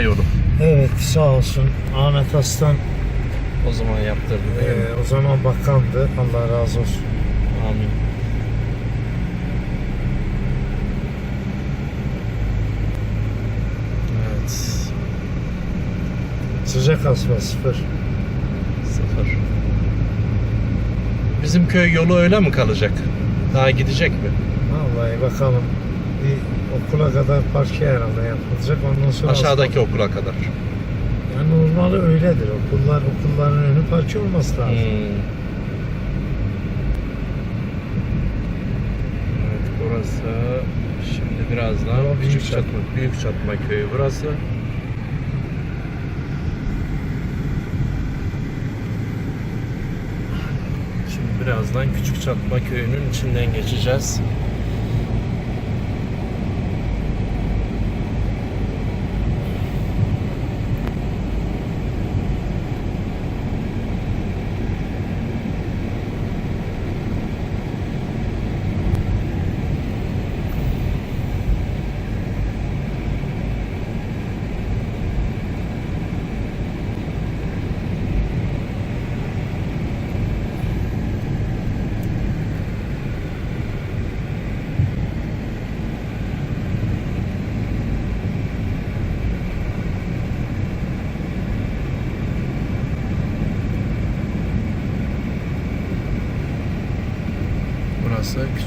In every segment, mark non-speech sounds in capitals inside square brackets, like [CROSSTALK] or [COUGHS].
yolu. Evet sağ olsun Ahmet Aslan O zaman yaptırdı değil mi? e, o zaman bakandı. Allah razı olsun. Amin. Evet. Sıcak asma sıfır. Sıfır. Bizim köy yolu öyle mi kalacak? Daha gidecek mi? Vallahi bakalım. Bir okula kadar parke herhalde yapılacak. Ondan sonra Aşağıdaki okula kadar. Yani normali öyledir. Okullar okulların önü parke olması lazım. Hmm. Evet burası şimdi birazdan Ama büyük küçük çatma. çatma, büyük çatma köyü burası. Şimdi birazdan küçük çatma köyünün içinden geçeceğiz.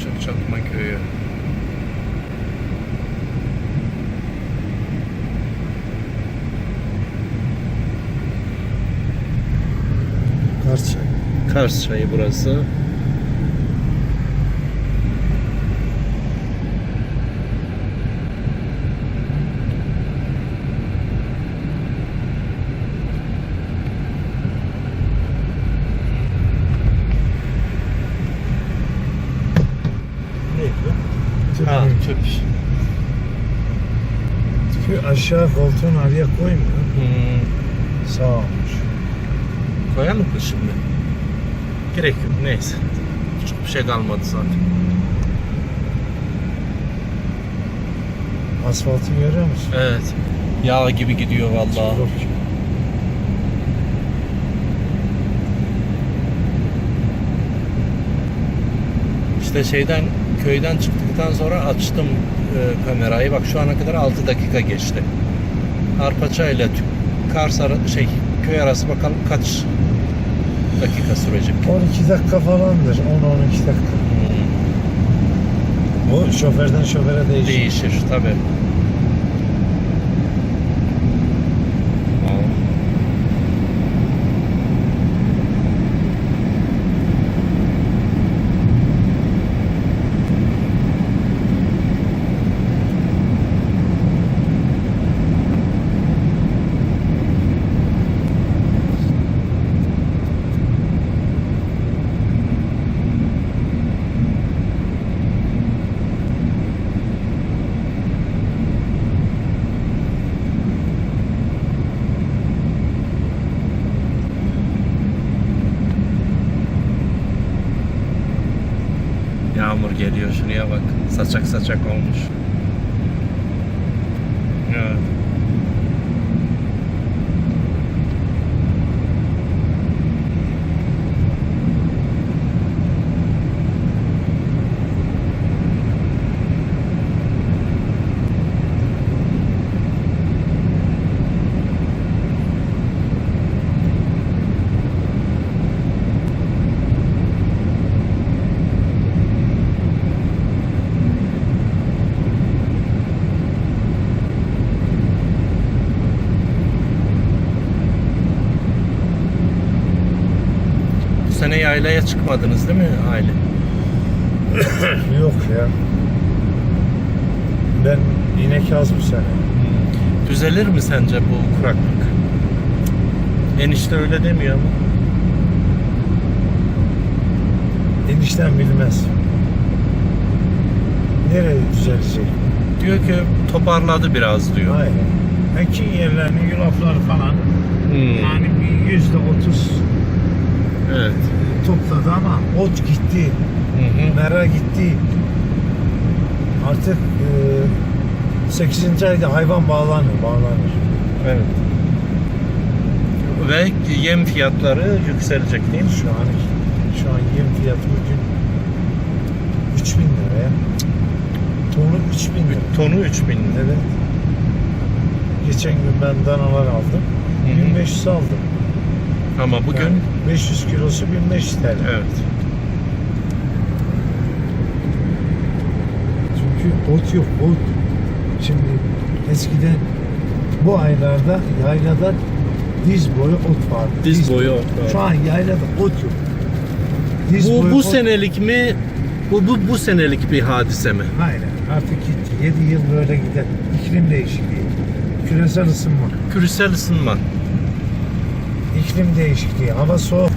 Küçük çatma köyü. Karşı. Kars çayı burası. Aşağı koltuğun araya koymuyor. Hmm. Sağ olmuş. Koyalım mı şimdi? Gerek yok. Neyse. Çok bir şey kalmadı zaten. Asfaltı görüyor musun? Evet. Yağ gibi gidiyor vallahi. Çok. İşte şeyden köyden çıktıktan sonra açtım e, kamerayı. Bak şu ana kadar 6 dakika geçti. Arpaça ile Kars ara- şey köy arası bakalım kaç dakika sürecek. 12 dakika falandır. 10-12 dakika. Hmm, Bu şoförden şoföre değişir. değişir tabi. Şuraya bak. Saçak saçak olmuş. Evet. Sene yaylaya çıkmadınız değil mi aile? [COUGHS] Yok ya. Ben inek az bu sene. Düzelir mi sence bu kuraklık? Enişte öyle demiyor ama. Enişten bilmez. Nereye düzelecek? Diyor ki toparladı biraz diyor. Hayır. Ekin yerlerini, yulafları falan Hmm. yani bir yüzde otuz Evet. topladı ama ot gitti, Hı hı. mera gitti. Artık e, 8. ayda hayvan bağlanır, bağlanır. Evet. Ve yem fiyatları yükselecek değil mi? Şu an şu an yem fiyatı bugün 3000 liraya. Tonu 3000 lira. Tonu 3000 lira. Evet. Geçen gün ben danalar aldım. Hı hı. 1500 aldım. Ama bugün Yani 500 kilosu 1500 TL. evet. Çünkü ot yok, ot. Şimdi eskiden bu aylarda yaylada diz boyu ot vardı. Diz boyu ot var. Şu an yaylada ot yok. Diz Bu boyu bu ot- senelik mi? Bu, bu bu senelik bir hadise mi? Hayır, artık gitti. 7 yıl böyle gider. İklim değişikliği, küresel ısınma, Küresel ısınma. İklim değişikliği, hava soğuk.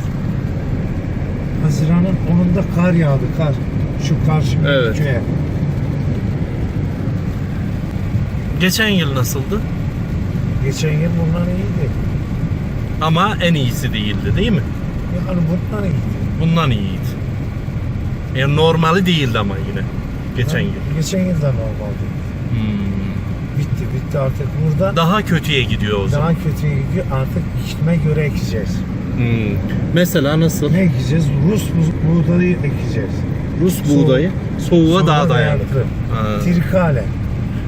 Haziran'ın 10'unda kar yağdı, kar. Şu karşımdaki Evet. köye. Geçen yıl nasıldı? Geçen yıl bunlar iyiydi. Ama en iyisi değildi değil mi? Yani bunlar iyiydi. Bundan iyiydi. Yani normali değildi ama yine. Geçen Ha, yıl. Geçen yıl da normaldi. Hmm. Bitti artık burada Daha kötüye gidiyor o zaman. daha kötüye gidiyor artık iklime göre ekeceğiz. Hmm. Mesela nasıl? Ne ekeceğiz? Rus bu- buğdayı ekeceğiz. Rus buğdayı soğuğa daha Soğuğa dayanıklı. dayanıklı. Ha. Trikale.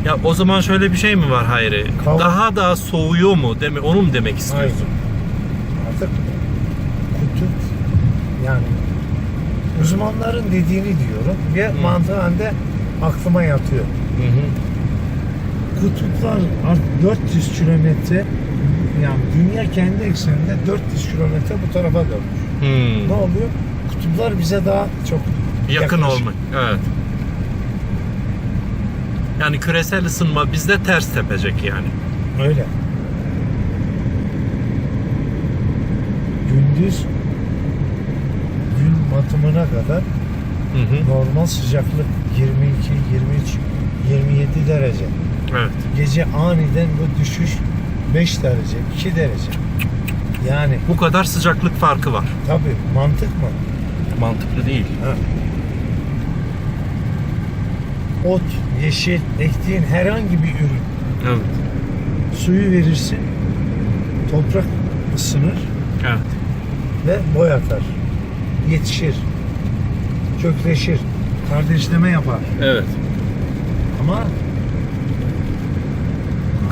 Ya o zaman şöyle bir şey mi var Hayri? Kav- Daha da soğuyor mu? Deme, onu mu demek istiyorsun? Hayır. Artık kutup yani uzmanların dediğini diyorum ve Hı. mantığı de aklıma yatıyor. Hı hı. Kutuplar artık 400 kilometre yani dünya kendi ekseninde 400 kilometre bu tarafa dönmüş. Hmm. Ne oluyor? Kutuplar bize daha çok Yakın yaklaşık. olmak. Evet. Yani küresel ısınma bizde ters tepecek yani. Öyle. Gündüz gün batımına kadar Hı hı. normal sıcaklık 22, 23, 27 derece. Evet. Gece aniden bu düşüş 5 derece, 2 derece. Yani Bu kadar sıcaklık farkı var. tabi mantık mı? Mantıklı değil. Ha. Ot, yeşil, ektiğin herhangi bir ürün Evet. suyu verirsin, toprak ısınır Evet. ve boy atar. Yetişir, kökleşir, kardeşleme yapar. Evet. Ama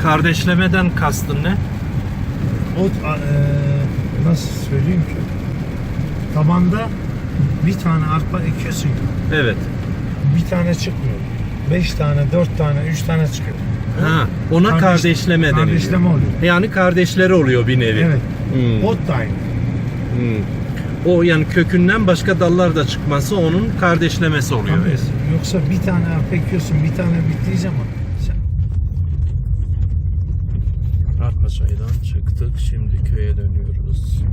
Kardeşlemeden kastın ne? a- eee, nasıl söyleyeyim ki? Tabanda bir tane arpa ekiyorsun ya, Evet. bir tane çıkmıyor. Beş tane, dört tane, üç tane çıkıyor. Ha, ona Kardeş- kardeşleme deniliyor. Kardeşleme oluyor. Yani kardeşleri oluyor bir nevi. Evet. Hmm. Ot da aynı. Hmm. O yani kökünden başka dallar da çıkması onun kardeşlemesi oluyor. Tabii. Yoksa bir tane arpa ekiyorsun, bir tane bittiği zaman sen Arpaçay'dan çıktık. Şimdi köye dönüyoruz.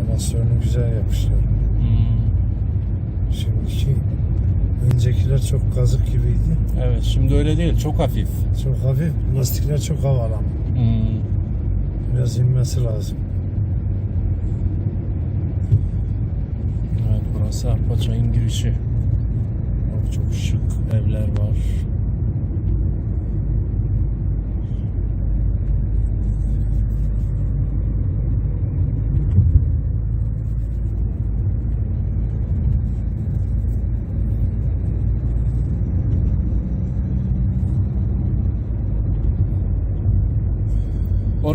Animasyonu güzel yapmışlar. Hmm. Şimdiki öncekiler çok kazık gibiydi. Evet şimdi öyle değil. Çok hafif. Çok hafif, lastikler çok havalı. Hmm. Biraz inmesi lazım. Evet burası Arpaçay'ın girişi. Bak çok şık. Evler var.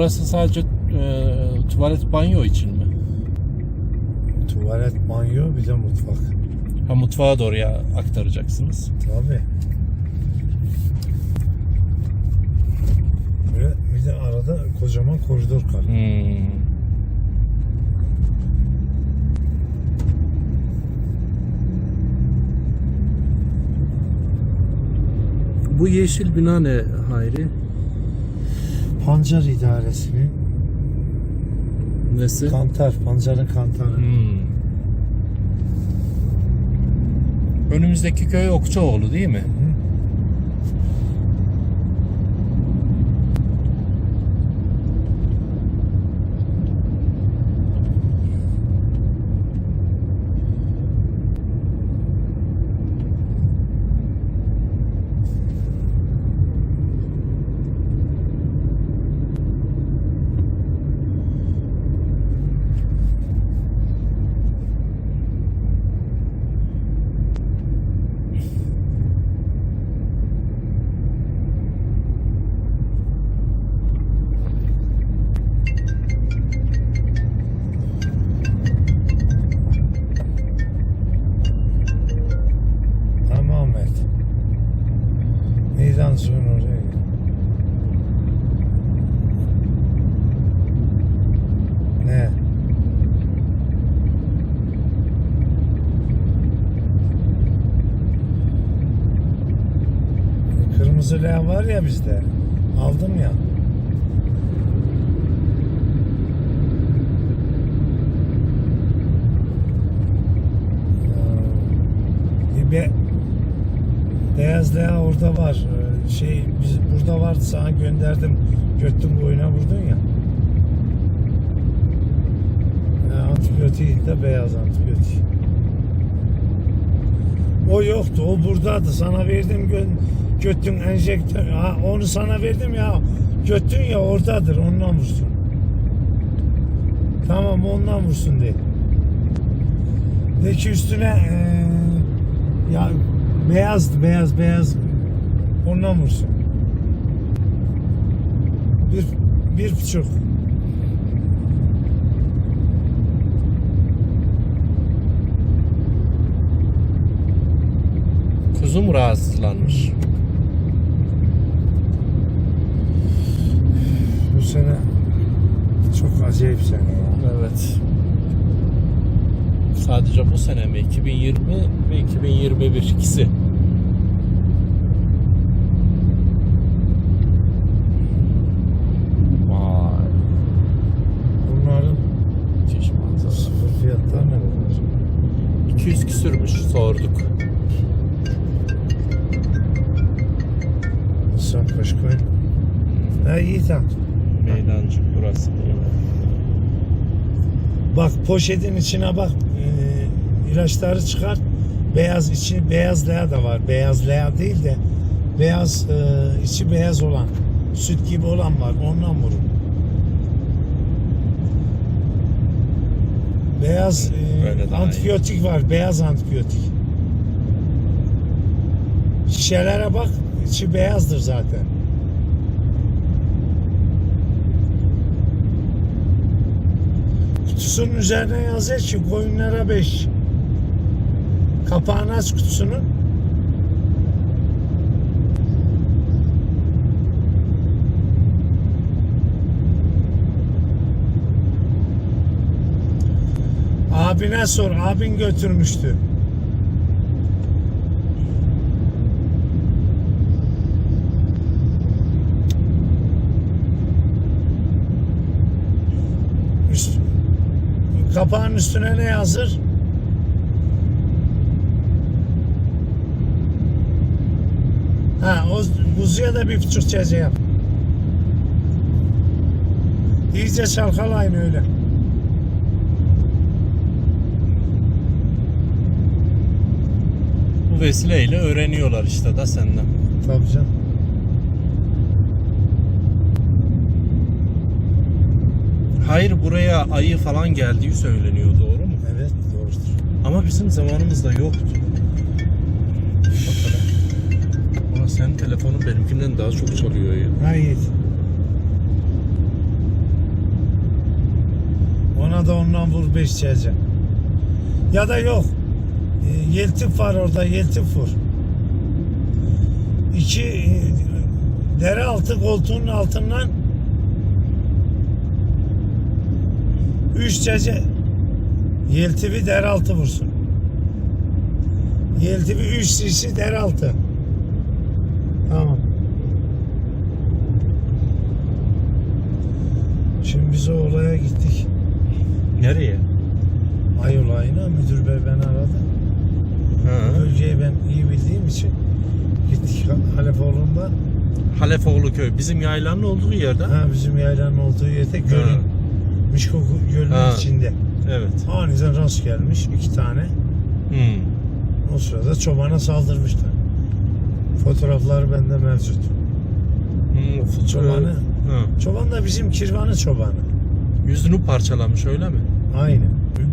Orası sadece e, tuvalet banyo için mi? Tuvalet, banyo bir de mutfak. Ha mutfağa doğru ya aktaracaksınız. Tabii. Ve bir de arada kocaman koridor kalıyor. Hmm. Bu yeşil bina ne Hayri? Pancar idaresinin Nesi? kantar, pancarın kantarı. Hmm. Önümüzdeki köy Okçaoğlu değil mi? Leğen var ya bizde. Aldım ya. Ee, Bir be, beyaz leğen orada var. Ee, Şey biz burada vardı sana gönderdim. Göttün boyuna vurdun ya. Ha, antibiyotik de beyaz antibiyotik. O yoktu. O buradaydı. Sana verdim gö göttün enjektör. Ha, onu sana verdim ya. Göttün ya oradadır. Ondan vursun. Tamam ondan vursun de. De ki üstüne eee, ya beyazdı beyaz beyaz ondan vursun. Bir bir buçuk. Kuzu mu rahatsızlanmış? Sene çok acayip sene ya. Evet. Sadece bu sene mi? 2020 ve 2021 ikisi. Vay. Bunların Müthiş manzara. sıfır fiyatlar ne kadar? 200 küsürmüş sorduk. Sen koy? Ha iyi tamam. Burası. Bak poşetin içine bak. Ee, ilaçları çıkar. Beyaz içi beyaz leğa da var. Beyaz leğa değil de beyaz e, içi beyaz olan süt gibi olan var. Ondan vurun. Beyaz e, daha iyi. antibiyotik var. Beyaz antibiyotik. Şişelere bak. içi beyazdır zaten. Kutusunun üzerine yazıyor ki koyunlara 5. Kapağını aç kutusunun. Abine sor. Abin götürmüştü. Üst, kapağın üstüne ne yazır? Ha, o kuzuya da bir buçuk cece yap. İyice çalkalayın öyle. Bu vesileyle öğreniyorlar işte da senden. Tabii canım. Hayır buraya ayı falan geldiği söyleniyor doğru mu? Evet doğrudur. Ama bizim zamanımızda yoktu. Ama senin telefonun benimkinden daha çok çalıyor ya. Ha iyi. Bana da ondan vur 5 cc. Ya da yok. E, yeltif var orada yeltif vur. İki e, dere altı koltuğun altından 3 cc yeltivi dere altı vursun. Yeltivi 3 cc dere altı. Tamam. Şimdi biz o olaya gittik. Nereye? Ay olayına müdür bey beni aradı. Ha. Bölgeyi ben iyi bildiğim için gittik Halefoğlu'nda. Halefoğlu köy. Bizim yaylanın olduğu yerde. Ha, bizim yaylanın olduğu yerde gölün, Mişko Gölü'nün Ha. içinde. Evet. Aniden rast gelmiş iki tane. Hmm. O sırada çobana saldırmışlar. Fotoğrafları bende mevcut. Hmm. Çobanı. Ha. Çoban da bizim kirvanı çobanı. Yüzünü parçalamış öyle mi? Aynı.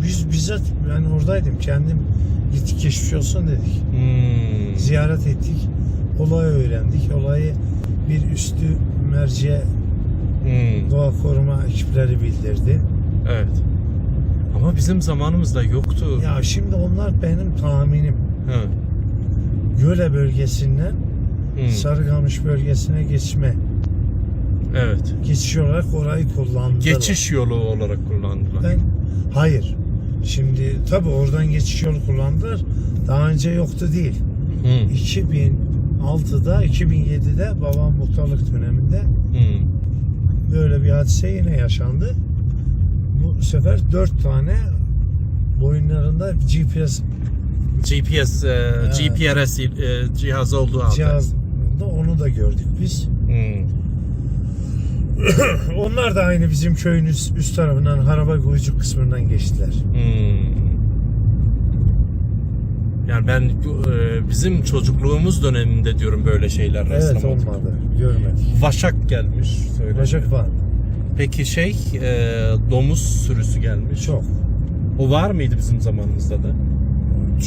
Biz bizzat ben oradaydım. Kendim gittik geçmiş olsun dedik. Hmm. Ziyaret ettik. Olayı öğrendik. Olayı bir üstü merciye Hmm. doğa koruma ekipleri bildirdi. Evet. Ama bizim zamanımızda yoktu. Ya şimdi onlar benim tahminim. Ha. Göle bölgesinden Hmm. Sarıkamış bölgesine geçme. Evet. Geçiş olarak orayı kullandılar. Geçiş yolu olarak kullandılar. Ben hayır. Şimdi tabi oradan geçiş yolu kullandılar. Daha önce yoktu değil. Hmm. 2006'da 2007'de babam muhtarlık döneminde Hmm. Böyle bir hadise yine yaşandı. Bu sefer dört tane boyunlarında GPS GPS, e, GPRS e, cihazı olduğu halde. cihazında onu da gördük biz. Hmm. [COUGHS] Onlar da aynı bizim köyün üst, üst tarafından Haraba Kuyucuk kısmından geçtiler. Hmm. Yani ben e, bizim çocukluğumuz döneminde diyorum böyle şeyler Evet rastlamadık. olmadı. Görmedik. Vaşak gelmiş. Söyle. Bacak var. Peki şey e, domuz sürüsü gelmiş. Çok. O var mıydı bizim zamanımızda da?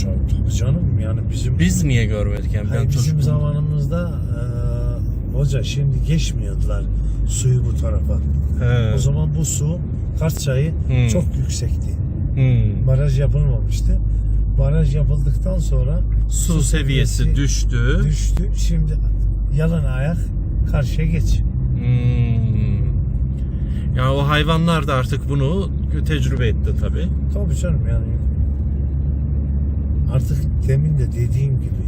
Çok tabii canım yani bizim Biz niye görmedik yani? Hayır, ben bizim çocuk- zamanımızda e, hoca şimdi geçmiyordular suyu bu tarafa. He. O zaman bu su Kart çayı Hmm. çok yüksekti. Hmm. Baraj yapılmamıştı. Baraj yapıldıktan sonra Su seviyesi düştü. düştü. Şimdi yalan ayak karşıya geç. Hmm. Yani o hayvanlar da artık bunu tecrübe etti tabi. Tabii canım yani. Artık demin de dediğim gibi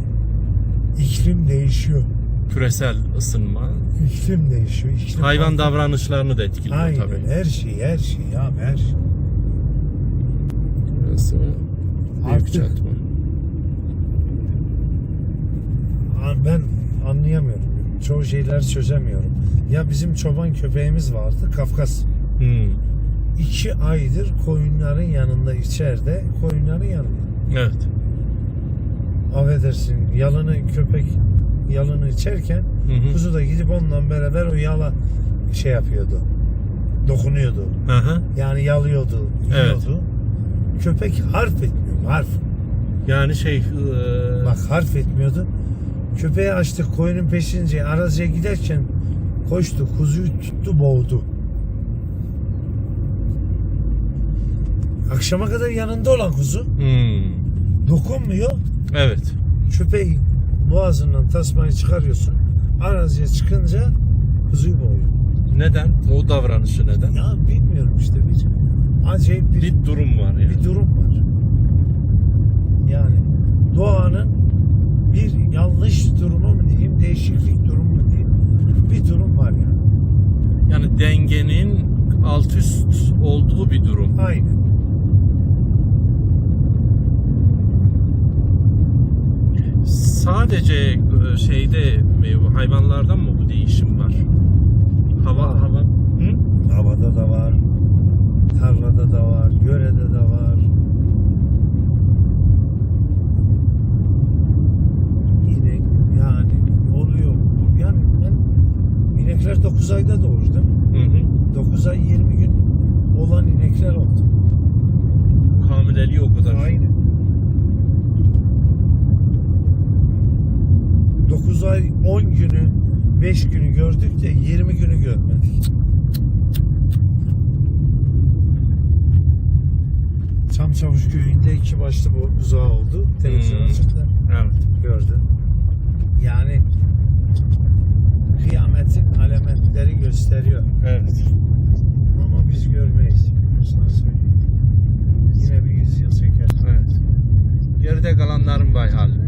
iklim değişiyor. Küresel ısınma. İklim değişiyor. Iklim Hayvan davranışlarını da etkiliyor Aynen tabi. her şey her şey ya her şey. Burası Artık- yükseltme. Ben anlayamıyorum. Çoğu şeyler çözemiyorum. Ya bizim çoban köpeğimiz vardı Kafkas. Hmm. İki aydır koyunların yanında içeride koyunların yanında. Evet. Affedersin yalını köpek yalını içerken Hı hı. kuzu da gidip onunla beraber o yala şey yapıyordu. Dokunuyordu. Aha. Yani yalıyordu, Evet. yiyordu. Köpek harf etmiyor, harf. Yani şey e, Bak harf etmiyordu. Köpeği açtık koyunun peşince araziye giderken koştu, kuzuyu tuttu, boğdu. Akşama kadar yanında olan kuzu hmm. dokunmuyor. Evet. Köpeği boğazından tasmayı çıkarıyorsun. Araziye çıkınca kuzuyu boğuyor. Neden? O davranışı neden? Ya bilmiyorum işte bir acayip bir, Bir durum var yani. bir durum var. Yani doğanın bir yanlış durumu mu diyeyim, değişiklik durumu mu diyeyim. Bir durum var yani. Yani dengenin alt üst olduğu bir durum. Aynen. Sadece e, şeyde e, hayvanlardan mı bu değişim var? Hava Var. hava. Hı? Havada da var, tarlada da var, yörede de var. Yine yani oluyor. Yani ben inekler 9 ayda doğurdu. Hı hı. 9 ay 20 gün olan inekler oldu. Hamileliği o kadar. Aynen. ay 10 günü 5 günü gördük de 20 günü görmedik. Çam Çavuş Köyü'nde iki başlı bu buzağı oldu. Televizyona hmm. çıktı. Evet. Gördü. Yani kıyametin alametleri gösteriyor. Evet. Ama biz görmeyiz. Sana söyleyeyim. Yine bir yüzyıl çeker. Evet. Geride kalanların vay hali.